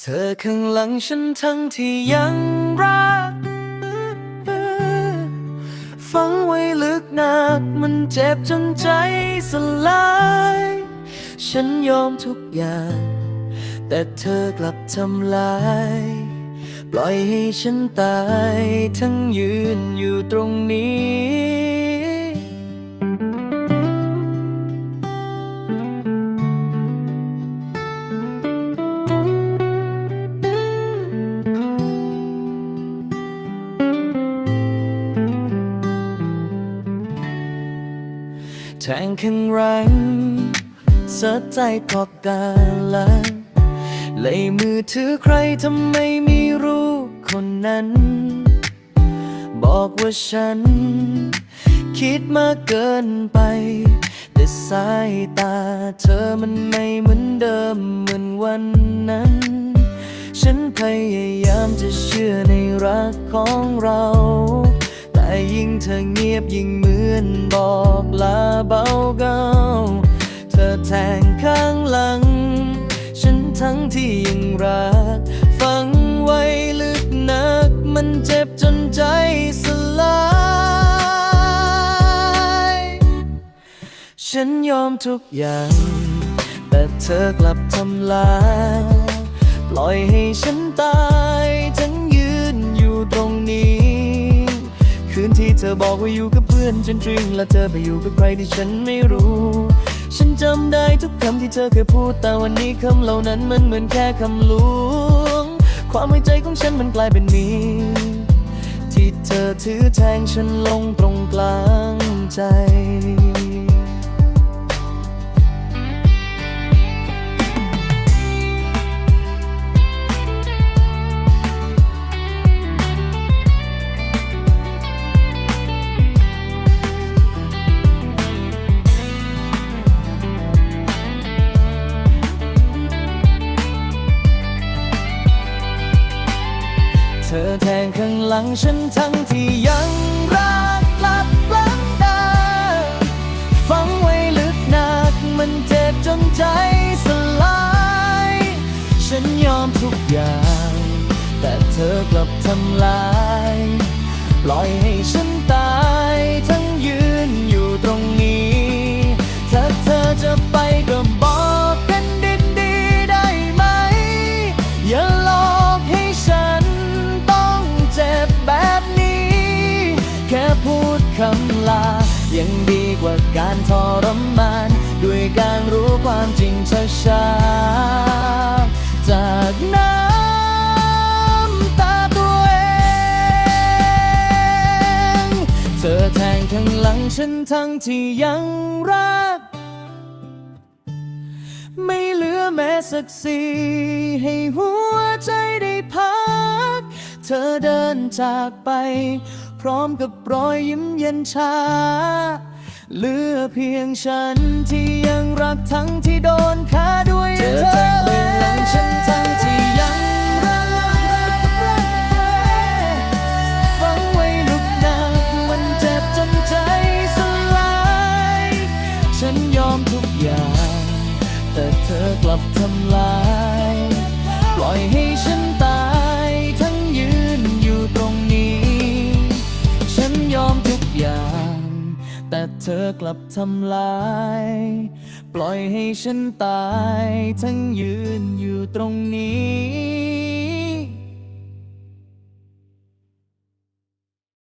เธอข้างหลังฉันทั้งที่ยังรักฝังไว้ลึกนักมันเจ็บจนใจสลาย ฉันยอมทุกอย่าง แต่เธอกลับทำลาย ปล่อยให้ฉันตายทั้งยืนอยู่ตรงนี้ แทงข้างแรงเสียใจพอบกันละเลยมือถือใครทำไมไม่รู้คนนั้น บอกว่าฉัน คิดมากเกินไป แต่สายตาเธอมันไม่เหมือนเดิมเหมือนวันนั้น ฉันพยายามจะเชื่อในรักของเรา แต่ยิ่งเธอเงียบยิ่งเหมือนบอก เบาเกาเธอแทงข้างหลัง ฉันทั้งที่ยังรักฟังไว้ลึกนัก มันเจ็บจนใจสลาย ฉันยอมทุกอย่าง แต่เธอกลับทำลาย ปล่อยให้ฉันตาย บอกว่าอยู่กับเพื่อนจนตรึงและเธอไปอยู่กับใครที่ฉันไม่รู้ ฉันจำได้ทุกคำที่เธอเคยพูด แต่วันนี้คำเหล่านั้นมันเหมือนแค่คำลวง ความไว้ใจของฉันมันกลายเป็นมีที่เธอถือแทงฉันลงตรงกลางใจ แทงข้างหลังฉันทั้งที่ยังรักลับลับตาฝังไว้ลึกหนักมันเจ็บจนใจสลาย ฉันยอมทุกอย่าง แต่เธอกลับทำลาย ปล่อยให้ฉัน ลา ยังดีกว่าการทรมาน ด้วยการรู้ความจริงช้าๆจากน้ำตาตัวเอง เธอแทงข้างหลังฉันทั้งที่ยังรัก ไม่เหลือแม้สักสีให้หัวใจได้พัก เธอเดินจากไป พร้อมกับรอยยิ้มเย็นชา เหลือเพียงฉันที่ยังรักทั้งที่โดนฆ่าด้วยเธอแทงหลังฉันทั้งที่ยังรักฟังไว้ลุกนักมันเจ็บจนใจสลาย ฉันยอมทุกอย่าง แต่เธอกลับทำลาย ปล่อยให้ฉัน แต่เธอกลับทำลาย ปล่อยให้ฉันตาย ทั้งยืนอยู่ตรงนี้